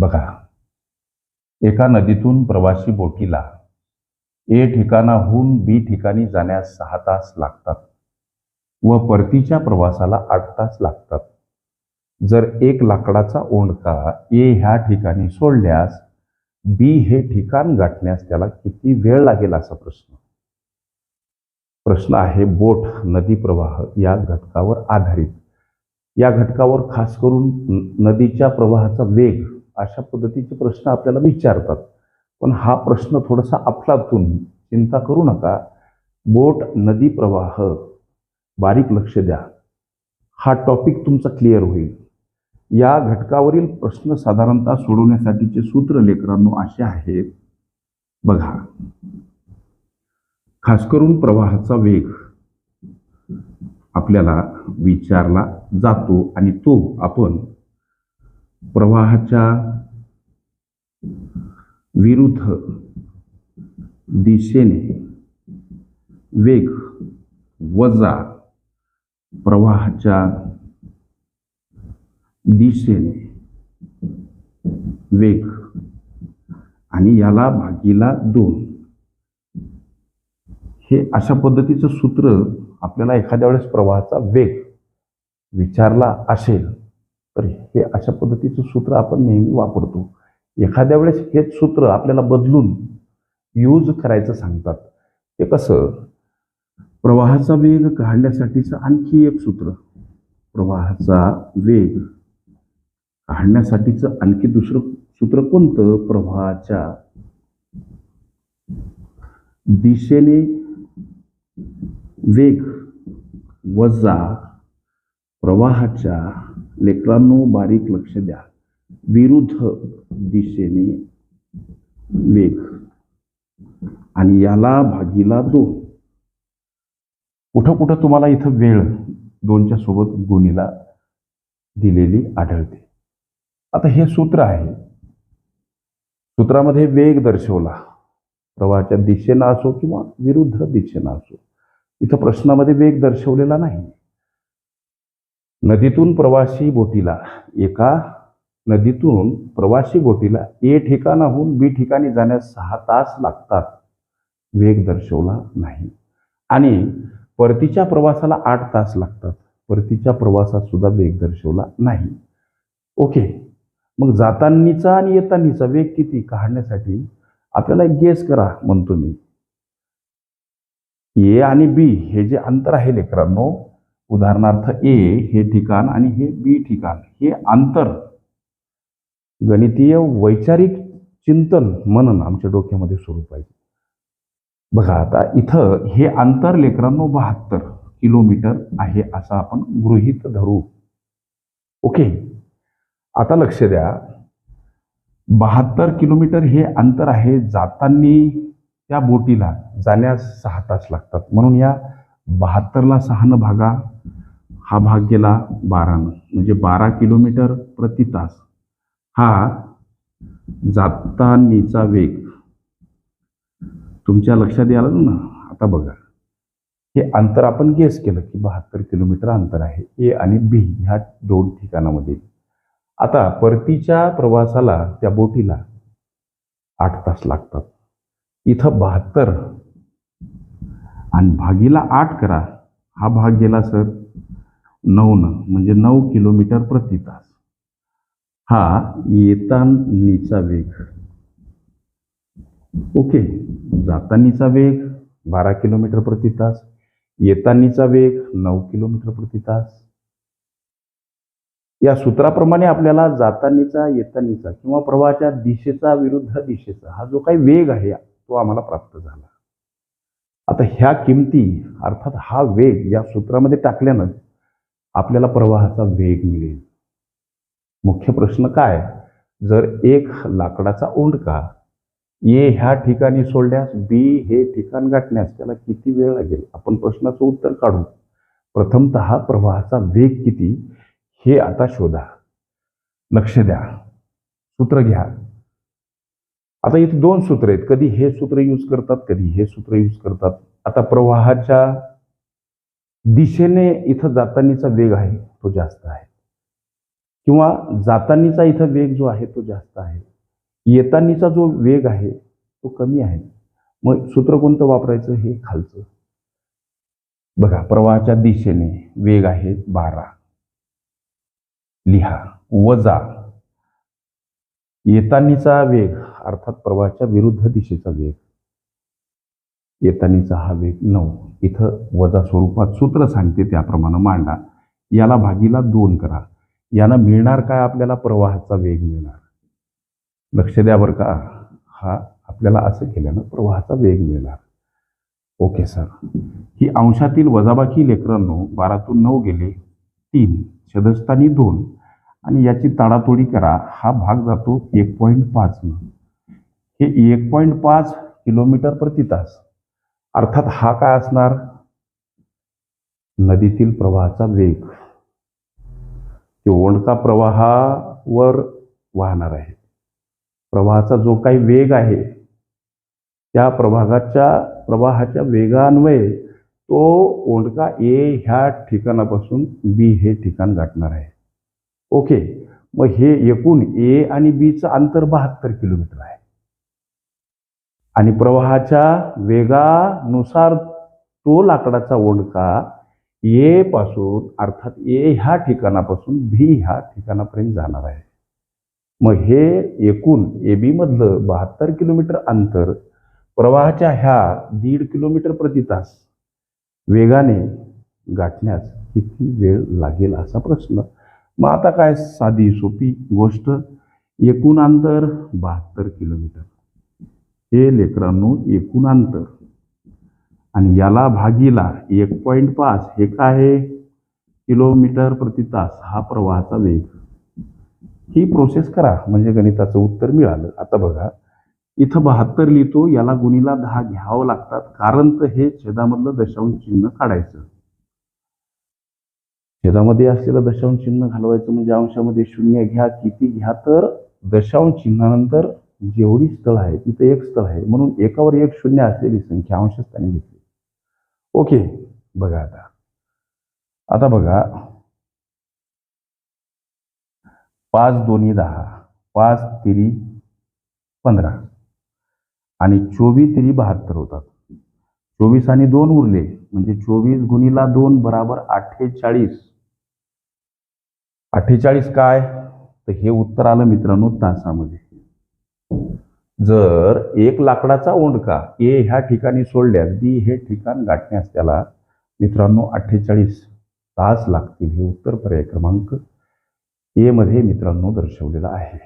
बघा. एका नदीतून प्रवासी बोटीला ए ठिकाणाहून बी ठिकाणी जाण्यास सहा तास लागतात व परतीच्या प्रवासाला आठ तास लागतात. जर एक लाकडाचा ओंडका ए ह्या ठिकाणी सोडल्यास बी हे ठिकाण गाठण्यास त्याला किती वेळ लागेल असा प्रश्न? प्रश्न आहे बोट नदी प्रवाह या घटकावर आधारित. या घटकावर खास करून नदीच्या प्रवाहाचा वेग अशा पद्धतीचे प्रश्न आपल्याला विचारतात. पण हा प्रश्न थोडासा अफलातून चिंता करू नका. बोट नदी प्रवाह बारीक लक्ष द्या. हा टॉपिक तुमचा क्लिअर होईल. या घटकावरील प्रश्न साधारणतः सोडवण्यासाठीचे सूत्र लेकरांनो असे आहेत. बघा. खास करून प्रवाहाचा वेग. आपल्याला विचारला जातो आणि तो आपण प्रवाहाच्या विरुद्ध दिशेने वेग वजा प्रवाहाच्या दिशेने वेग आणि याला भागीला दोन. हे अशा पद्धतीचं सूत्र आपल्याला एखाद्या वेळेस प्रवाहाचा वेग विचारला असेल तर हे अशा पद्धतीचं सूत्र आपण नेहमी वापरतो. एखाद्या वेळेस हेच सूत्र आपल्याला बदलून यूज करायचं सांगतात. ते कसं? प्रवाहाचा वेग काढण्यासाठीचं आणखी एक सूत्र. प्रवाहाचा वेग काढण्यासाठीचं आणखी दुसरं सूत्र कोणतं? प्रवाहाच्या दिशेने वेग वजा प्रवाहाच्या लेकरांनो बारीक लक्ष द्या. विरुद्ध दिशेने वेग. आणि याला भागीला दोन. कुठं कुठं तुम्हाला इथं वेळ दोनच्या सोबत गुणीला दिलेली आढळते. आता हे सूत्र आहे. सूत्रामध्ये वेग दर्शवला. प्रवाहाच्या दिशेनं असो किंवा विरुद्ध दिशेनं असो. इथं प्रश्नामध्ये वेग दर्शवलेला नाही. नदीतून प्रवासी बोटीला एका नदीतून प्रवासी बोटीला ए ठिकाणाहून बी ठिकाणी जाण्यास सहा तास लागतात. वेग दर्शवला नाही. आणि परतीच्या प्रवासाला आठ तास लागतात. परतीच्या प्रवासात सुद्धा वेग दर्शवला नाही. ओके. मग जातानीचा आणि येतानीचा वेग किती काढण्यासाठी आपल्याला एक गेस करा म्हणतो मी. ए आणि बी हे जे अंतर आहे लेकरांनो उदाहरणार्थ ए हे ठिकाण आणि हे बी ठिकाण हे अंतर. गणितीय वैचारिक चिंतन मनन आमच्या डोक्यामध्ये सुरू पाहिजे बघा आता इथं हे अंतर लेकरांनो बहात्तर किलोमीटर आहे असं आपण गृहीत धरू. ओके? आता लक्ष द्या. बहात्तर किलोमीटर हे अंतर आहे जातानी त्या बोटीला जाण्यास सहा तास लागतात. म्हणून या बहात्तरला सहानं भागा हा भाग गेला बारानं. म्हणजे बारा किलोमीटर प्रति तास. हा जातानीचा वेग. तुमच्या लक्षात आलं ना? आता बघा. हे अंतर आपण गेस केलं की बहात्तर किलोमीटर अंतर आहे. ए आणि बी ह्या दोन ठिकाणामध्ये. आता परतीच्या प्रवासाला त्या बोटीला आठ तास लागतात. इथं बहात्तर आणि भागीला आठ करा. हा भाग गेला सर. नऊनं म्हणजे नऊ किलोमीटर प्रति तास. हा येतानीचा वेग. ओके. जातानीचा वेग बारा किलोमीटर प्रति तास. येतानीचा वेग नऊ किलोमीटर प्रति तास. या सूत्राप्रमाणे आपल्याला जातानीचा येतानीचा किंवा प्रवाहाच्या दिशेचा विरुद्ध दिशेचा हा जो काही वेग आहे तो आम्हाला प्राप्त झाला. आता ह्या किमती अर्थात हा वेग या सूत्रामध्ये टाकल्यानं आपल्याला प्रवाहाचा वेग मिळेल. मुख्य प्रश्न काय? जर एक लाकडाचा ओंडका ए ह्या ठिकाणी सोडल्यास बी हे ठिकाण गाठण्यास त्याला किती वेळ लागेल? आपण प्रश्नाचं उत्तर काढू. प्रथमत प्रवाहाचा वेग किती? हे आता शोधा. लक्ष द्या. सूत्र घ्या. आता इथे दोन सूत्र आहेत. कधी हे सूत्र यूज करतात कधी हे सूत्र यूज करतात. आता प्रवाहाच्या दिशेने इथं जातानीचा वेग आहे तो जास्त आहे. किंवा जातानीचा इथं वेग जो आहे तो जास्त आहे. येतानीचा जो वेग आहे तो कमी आहे. मग सूत्र कोणतं वापरायचं? हे खालचं. बघा प्रवाहाच्या दिशेने वेग आहे बारा. लिहा वजा. येतानीचा वेग अर्थात प्रवाहाच्या विरुद्ध दिशेचा वेग. येतानीचा हा वेग नऊ. इथं वजा स्वरूपात सूत्र सांगते त्याप्रमाणे मांडा. याला भागीला दोन करा. यानं मिळणार काय आपल्याला प्रवाहाचा वेग मिळणार? लक्ष द्या बरं का. हा आपल्याला असं केल्यानं प्रवाहाचा वेग मिळणार. Okay sir. ही अंशातील वजाबाकी लेकरांनो बारातून नऊ गेले तीन. छदस्थानी दोन. आणि याची ताडातोडी करा. हा भाग जातो एक पॉईंट पाचनं हे एक पॉईंट पाच किलोमीटर प्रति तास. अर्थात हा काय असणार? नदीतील प्रवाहाचा वेग. ते ओंडका प्रवाहावर वाहणार आहे. प्रवाहाचा जो काही वेग आहे त्या प्रभागाच्या प्रवाहाच्या वेगान्वये तो ओंडका ए ह्या ठिकाणापासून बी हे ठिकाण गाठणार आहे. ओके. मग हे एकूण ए आणि बीचं अंतर बहात्तर किलोमीटर आहे. आणि प्रवाहाच्या वेगानुसार तो लाकडाचा ओंडका ए पासून अर्थात ए ह्या ठिकाणापासून बी ह्या ठिकाणापर्यंत जाणार आहे. मग हे एकूण ए बी मधलं बहात्तर किलोमीटर अंतर प्रवाहाच्या ह्या दीड किलोमीटर प्रति तास वेगाने गाठण्यास किती वेळ लागेल असा प्रश्न. मग आता काय साधी सोपी गोष्ट? एकूण अंतर बहात्तर किलोमीटर. हे लेकरांनो एकूण अंतर. आणि याला भागीला एक पॉईंट पाच हे काय आहे? किलोमीटर प्रति तास हा प्रवाहाचा वेग. ही प्रोसेस करा म्हणजे गणिताचं उत्तर मिळालं. आता बघा इथं बहात्तर लिहितो याला गुणीला दहा घ्यावं लागतात कारण तर हे छेदामधलं दशांश चिन्ह काढायचं. छेदामध्ये असलेलं दशांश चिन्ह घालवायचं म्हणजे अंशामध्ये शून्य घ्या किती घ्या तर दशांश चिन्हानंतर जेवढी स्थळ आहे तिथं एक स्थळ आहे. म्हणून एकावर एक शून्य असलेली संख्या अंशस्थानी घेतली. ओके. बघा आता. आता बघा. पाच दोन्ही दहा. पाच तिरी पंधरा. आणि चोवीस तिरी बहात्तर होतात. चोवीस आणि दोन उरले म्हणजे चोवीस गुणीला दोन बराबर अठ्ठेचाळीस. अठ्ठेचाळीस काय? तर हे उत्तर आलं मित्रांनो तासामध्ये. जर एक लाकडाचा ओंडका ए ह्या ठिकाणी सोडल्यास बी हे ठिकाण गाठण्यास त्याला मित्रांनो अठ्ठेचाळीस तास लागतील. हे उत्तर पर्याय क्रमांक एमध्ये मित्रांनो दर्शवलेलं आहे.